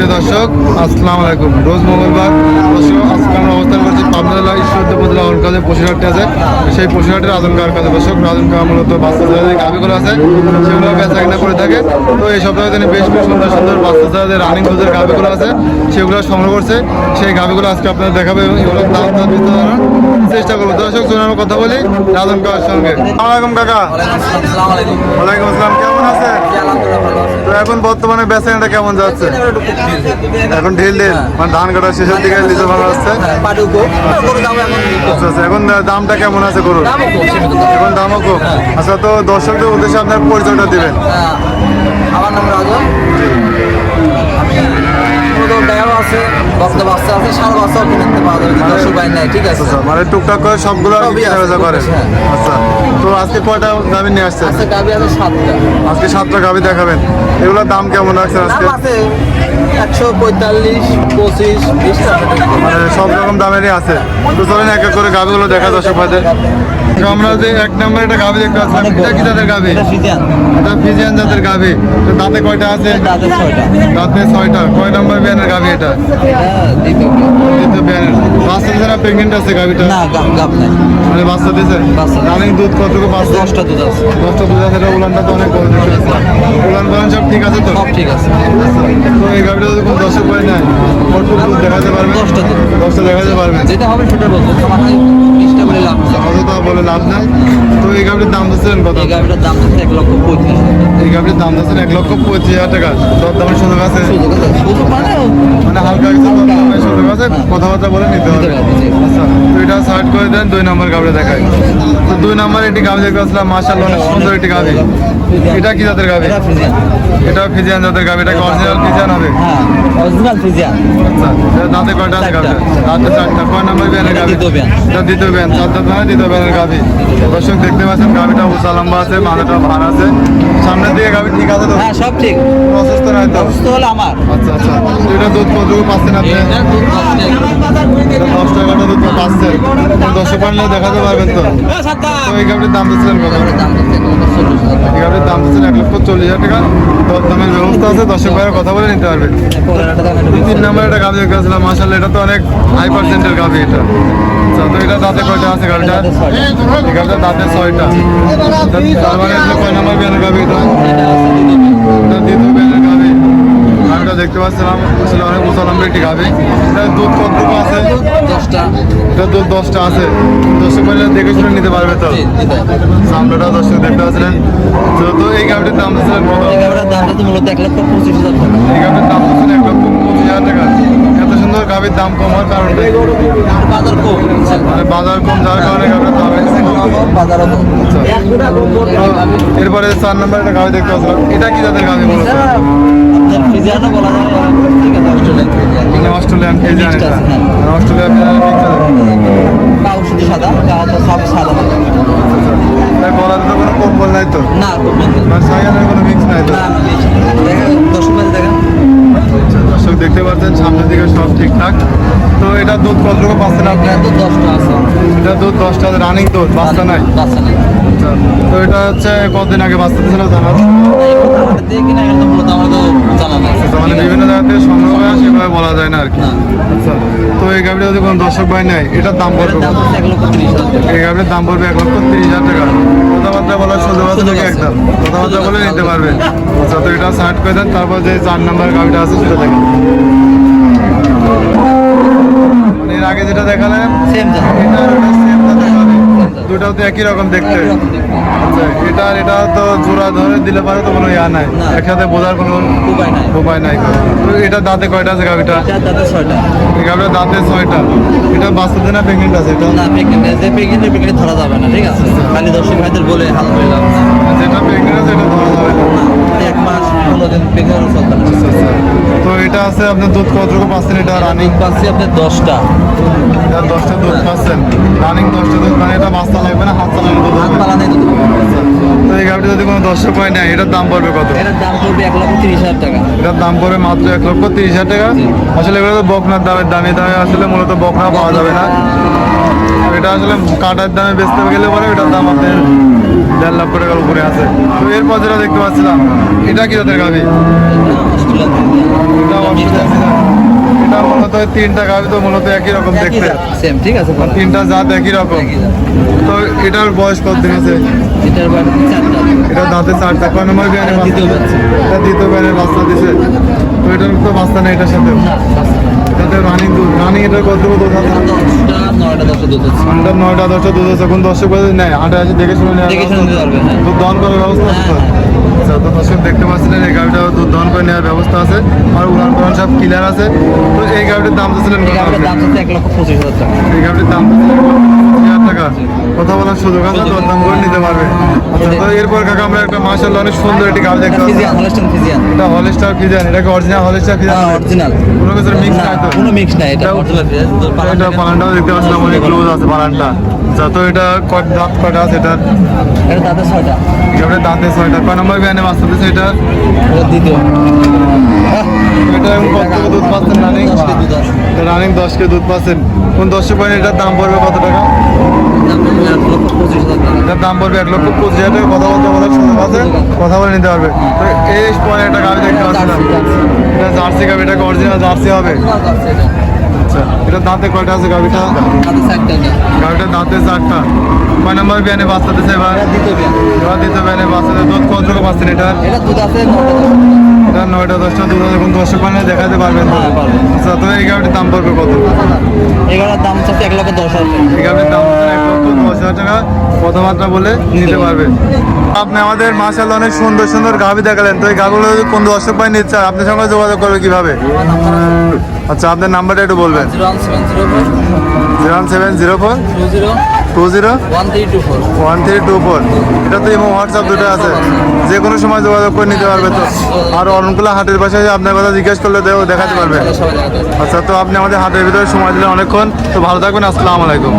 প্রিয় দর্শক আসসালামু আলাইকুম। রোজ মঙ্গলবার আজকে আমরা অবস্থান করছি পাবনা জেলা ঈশ্বরদ উপজেলা অলকাজে পশুহাটটি আছে। সেই পশুহাটের আদমকার কাছে দর্শক আদমকার মূলত বাচ্চা গাভিগুলো আছে। সেগুলো বেচা কিনা করে থাকে। তো এই সপ্তাহে তিনি বেশ বেশ সুন্দর সুন্দর বাচ্চা জাহাজের রানিং দুধের গাভিগুলো আছে। সেগুলো সংগ্রহ করছে। সেই গাভিগুলো আজকে আপনাদের দেখাবে এবং এগুলোর দাম বিস্তার জানানোর চেষ্টা করব। দর্শক শুনে আমরা কথা বলি আদম কাকার সঙ্গে। আসসালামু আলাইকুম কাকা। ওয়ালাইকুম আসসালাম কেমন আছে এখন বর্তমানে বেচাকেনাটা কেমন যাচ্ছে। এখন ঢিল ঢিল মানে ধান কাটার শেষের দিকে লিচু ভালো আসছে। হ্যাঁ, দাম এখন আচ্ছা আচ্ছা এখন দামটা কেমন আছে গরুর। এখন দামও কম। আচ্ছা তো দর্শকদের উদ্দেশ্যে আপনার পরিচয়টা দিবেন। হ্যাঁ, আমার নাম আছে বাচ্চা আছে সার বাচ্চাও কিনতে পাওয়া যাবে দর্শক বাইর নাই ঠিক আছে। আচ্ছা মানে টুকটাক করে সবগুলো হ্যাঁ। আচ্ছা। তো আজকে কয়টা গাভী নিয়ে আসছেন? আছে গাবি আছে সাতটা। আজকে সাতটা গাভী দেখাবেন। এগুলোর দাম কেমন রাখছেন আজকে? আছে একশো পঁয়তাল্লিশ পঁচিশ বিশ মানে সব রকম দামেরই আছে। তো চলেন এক এক করে গাভীগুলো দেখা দর্শক ভাইদের। আমরা যে এক নম্বরে একটা গাভি দেখতে পাচ্ছিলাম এটা কি জাতের গাভি? এটা ফিজিয়ান। জাতের গাভি। তো দাঁতে কয়টা আছে? দাঁতে ছয়টা। কয় নম্বর বিয়ানের গাভি এটা? দ্বিতীয় বাচ্চা দিছে না প্রেগনেন্ট আছে গাব গাব মানে বাচ্চা দিছে? বাচ্চা। রানিং দুধ কতটুকু পাচ্ছে? দশটা দুধ আছে। দশটা দুধ আছে এটা উলানটা তো অনেক বড় উলান সব ঠিক আছে তো? সব ঠিক আছে। তো এই গাভিটা যদি কোনো দুধ দেখাতে পারবেন দশটা দুধ। দশটা দেখাতে পারবেন যেটা হবে সেটা বলব। বলে লাভ বলে নাই। তো এই গাভিটার দাম দিচ্ছেন কত? এই গাড়িটার দাম হচ্ছে এক লক্ষ পঁয়ত্রিশ এই গাভিটার দাম দিচ্ছেন এক লক্ষ পঁচিশ হাজার টাকা। দর দামের সুযোগ আছে। সুযোগ মানে মানে হালকা কিছু দর দামের সুযোগ আছে কথাবার্তা বলে নিতে হবে। আচ্ছা তো এটা সার্ট করে দেন দুই নম্বর গাভিটা দেখায় তো দুই নম্বর একটি গাভি দেখতে আসলাম অনেক সুন্দর একটি গাভি এটা কি জাতের গাভি এটা ফিজিয়ান জাতের গাভি এটা অরিজিনাল ফিজিয়ান হবে। হ্যাঁ অরিজিনাল আচ্ছা দাঁতে কয়টা দাঁতে চারটা। কয় নম্বর বিয়ানের গাভি দ্বিতীয় এটা দ্বিতীয় বিয়ান। চার দাঁত মানে দ্বিতীয় বিয়ানের গাভি দর্শক দেখতে পাচ্ছেন গাভিটা উঁচা লম্বা আছে মাথাটা ভার আছে। সামনের দিকে গাভি ঠিক আছে তো? হ্যাঁ সব ঠিক। অসুস্থ নয় তো? অসুস্থ হলে আমার। আচ্ছা আচ্ছা। এটা দুধ কতটুকু পাচ্ছেন আপনি? দশ টাকাটা দুধ পাচ্ছেন দশে পারলে দেখাতে পারবেন তো? তো এই গাভিটির দাম দিচ্ছিলেন কত? দাম এই গাভিটির দিচ্ছেন এক লক্ষ চল্লিশ হাজার টাকা। আছে, দর্শক ভাইয়ের কথা বলে নিতে পারবেন দুই তিন নম্বরে একটা গাভি করেছিলাম মাসাল্লাহ এটা তো অনেক হাই পার্সেন্টের গাভি এটা তো এটা দাঁতে কয়টা আছে গাড়িটা ছয়টা। দাঁতে ছয়টা তার মানে কয় নম্বর বিয়ানের গাভি। এটা দ্বিতীয় বিয়ানের গাভি গাভিটা দেখতে পাচ্ছিলাম আসলে অনেক উঁচা একটি গাভি। দুধ কতটুকু আছে? দশটা। এটা দুধ দশটা আছে। দর্শক ভাইরা দেখে শুনে নিতে পারবে তো? সামনেটা দর্শক দেখতে পাচ্ছিলেন। তো তো এই গাভিটির দাম কত? এই গাড়িটার দামটা তো মূলত এক লক্ষ পঁচিশ হাজার টাকা। এই গাভির দাম দিচ্ছেন এক লক্ষ পঁচিশ হাজার টাকা। এত সুন্দর গাভির দাম কম হওয়ার বাজার কম বুঝছেন? মানে বাজার কম যার কারণে গাভির দাম বেশি। এরপরে চার নম্বর একটা গাভি দেখতে পাচ্ছিলাম। এটা কি জাতের গাভি মূলত এটা আপনার বলা যায় ঠিক আছে অস্ট্রেলিয়ান মানে অস্ট্রেলিয়ান ফিজিয়ান হ্যাঁ। অস্ট্রেলিয়ান শুধু সাদা সব সাদা। তাই তো কোনো কম্বল নাই তো? না সাইয়ানের কোনো মিক্স নাই তো? দর্শক দেখেন। আচ্ছা, দর্শক দেখতে পাচ্ছেন সামনের দিকে সব ঠিকঠাক। তো এটা দুধ কতটুকু পাচ্ছেন আপনি এটা তো দশটা আছে। এটা দুধ দশটা রানিং দুধ বাচ্চা নাই? বাচ্চা নাই। আচ্ছা, তো এটা হচ্ছে কতদিন আগে বাচ্চা দিয়েছিল জানা মানে বিভিন্ন জায়গা থেকে সংগ্রহ করে সেভাবে বলা যায় না আর কি। আচ্ছা তো এই গাড়িটা যদি কোনো দর্শক ভাই নেয় এটার দাম পড়বে। এই গাড়ির দাম পড়বে এক লক্ষ তিরিশ হাজার টাকা। কথাবার্তা বলার সুযোগ আছে নাকি একদম? কথাবার্তা বলে নিতে আছে। পারবেন আচ্ছা তো এটা সাইড করে দেন তারপর যে চার নাম্বার গাড়িটা আছে সেটা দেখেন। মানে এর আগে যেটা দেখালেন সেম এটা আর ওটা same জাতের গাভি। দুটাও তো একই রকম দেখতে। আচ্ছা এটা এটা তো জোড়া ধরে দিলে পারে তো কোনো ইয়া নাই। একসাথে বোঝার কোনো উপায় নাই। উপায় নাই। এটা দাঁতে কয়টা আছে গাভিটা দাঁতে ছয়টা। গাভিটা দাঁতে ছয়টা। এটা বাচ্চাদের না প্রেগনেন্ট আছে এটা? না প্রেগনেন্ট যে প্রেগনেন্ট প্রেগনেন্ট ধরা যাবে না ঠিক আছে? খালি দর্শক ভাইদের বলে হাল করে যাবে যেটা প্রেগনেন্ট আছে এটা ধরা যাবে না, এক মাস পনেরো দিন প্রেগনেন্ট চলতে না আচ্ছা, আচ্ছা। তো এটা আছে আপনার দুধ কতটুকু পাচ্ছেন? এটা রানিং পাচ্ছি আপনার দশটা। এটা দশটা দুধ পাচ্ছেন। রানিং দশটা দুধ মানে এটা বাস্তা লাগবে না হাত চালানো দুধ হাত নেই দুধ। তো এই গাভিটা যদি কোনো দর্শক হয় না এটার দাম পড়বে কত? এটার দাম পড়বে এক লক্ষ তিরিশ হাজার টাকা। এটার দাম পড়বে মাত্র এক লক্ষ তিরিশ হাজার টাকা। আসলে এগুলো তো বকনার দামের দামে দামে আসলে মূলত বকনা পাওয়া যাবে না। এটা আসলে কাটার দামে বেচতে গেলে পরে এটার দাম আপনার দেড় লক্ষ টাকার উপরে আছে। তো এরপর যেটা দেখতে পাচ্ছিলাম এটা কি জাতের গাভি। এটা ওই তিনটা গাভি তো মূলত একই রকম দেখতে। সেম ঠিক আছে তিনটা জাত একই রকম। তো এটার বয়স কত দিন আছে? এটার এটা দাঁতে চারটা। কয় নম্বর এটা দ্বিতীয় বাচ্চা? বাচ্চা। এটা দ্বিতীয় বিয়ানে বাচ্চা দিছে। তো এটার তো বাচ্চা নেই এটার সাথে এটাতে রানিং দুধ রানিং কত দুধ আছে? নয়টা দশটা দুধ আছে। দশটা দর্শক বাজে নেয় হাটে আসে দেখে শুনে পারবে, হ্যাঁ। দুধ দহন করার ব্যবস্থা আছে? আচ্ছা তো দর্শক দেখতে পাচ্ছিলেন এই গাড়িটা দুধ দহন করে নেওয়ার ব্যবস্থা আছে আর উড়ান টুড়ান সব ক্লিয়ার আছে। তো এই গাড়িটার দাম দিয়েছিলেন এই গাড়িটার দাম এক লক্ষ পঁচিশ হাজার টাকা। এই দাম হাজার টাকা কথা বলার সুযোগ আছে দরদাম করে নিতে পারবে। আচ্ছা তো এরপর কাকা আমরা একটা মার্শাল অনেক সুন্দর একটি গাড়ি দেখতে পাচ্ছি। Friesian Holstein Friesian. এটা হলস্টার এটাকে অরিজিনাল হলস্টার হ্যাঁ অরিজিনাল কোনো কিছুর মিক্স নাই তো? কোনো মিক্স নাই এটা এটা- অরিজিনাল ফিজিয়ান। এটা দেখতে পাচ্ছিলাম অনেক ক্লোজ আছে পালানটা আচ্ছা তো এটা কট দাঁত কটা আছে এটা এটা তাদের ছয়টা। এবারে দাঁতে ছয়টা। কয় নম্বর বিয়ানে মাছ দিচ্ছে এটা? এটা দ্বিতীয়। এটা এখন কত থেকে দুধ পাচ্ছেন রানিং? দশ রানিং দশ কে দুধ পাচ্ছেন। কোন দশশো পয়েন্ট এটার দাম পড়বে কত টাকা? এটার দাম পড়বে এক লক্ষ পঁচিশ হাজার টাকা। কথা বলতে বলার সুযোগ আছে? কথা বলে নিতে পারবে। তো এই পরে একটা গাড়ি দেখতে পাচ্ছিলাম এটা জার্সি গাড়ি এটাকে অরিজিনাল জার্সি হবে। এটা। দাঁতে কয়টা আছে এটা। গাড়িটার দাঁতে চারটা কয় নম্বর বিয়ানে বাচ্চা দিচ্ছে এবার দ্বিতীয় বিয়ান। বাচ্চাদের দুধ কত এটার এটা দুধ আছে। এটা নয়টা দশটা আছে কোন দর্শক মানে দেখাতে পারবেন আচ্ছা তো এই গাড়িটির দাম পড়বে কত? এগুলোর দাম হচ্ছে এক লক্ষ দশ হাজার এই গাড়ির দাম হচ্ছে এক লক্ষ দশ হাজার টাকা। কথাবার্তা বলে নিতে পারবে আপনি আমাদের মাসাল অনেক সুন্দর সুন্দর গাভি দেখালেন। তো এই গাভিগুলো যদি কোন দর্শক পাই নিচ্ছে আপনার সঙ্গে যোগাযোগ করবে কীভাবে? আচ্ছা আপনার নাম্বারটা একটু বলবেন। Zero seven zero four. Zero. Two zero? One three two four one three two four এটা তো ইমো হোয়াটসঅ্যাপ দুটো আছে। যে কোনো সময় যোগাযোগ করে নিতে পারবে তো। আর অনেকগুলো হাটের পাশে আপনার কথা জিজ্ঞেস করলে দেও- দেখাতে পারবে। আচ্ছা তো আপনি আমাদের হাতের ভিতরে সময় দিলে অনেকক্ষণ। তো ভালো থাকবেন আসসালামু আলাইকুম।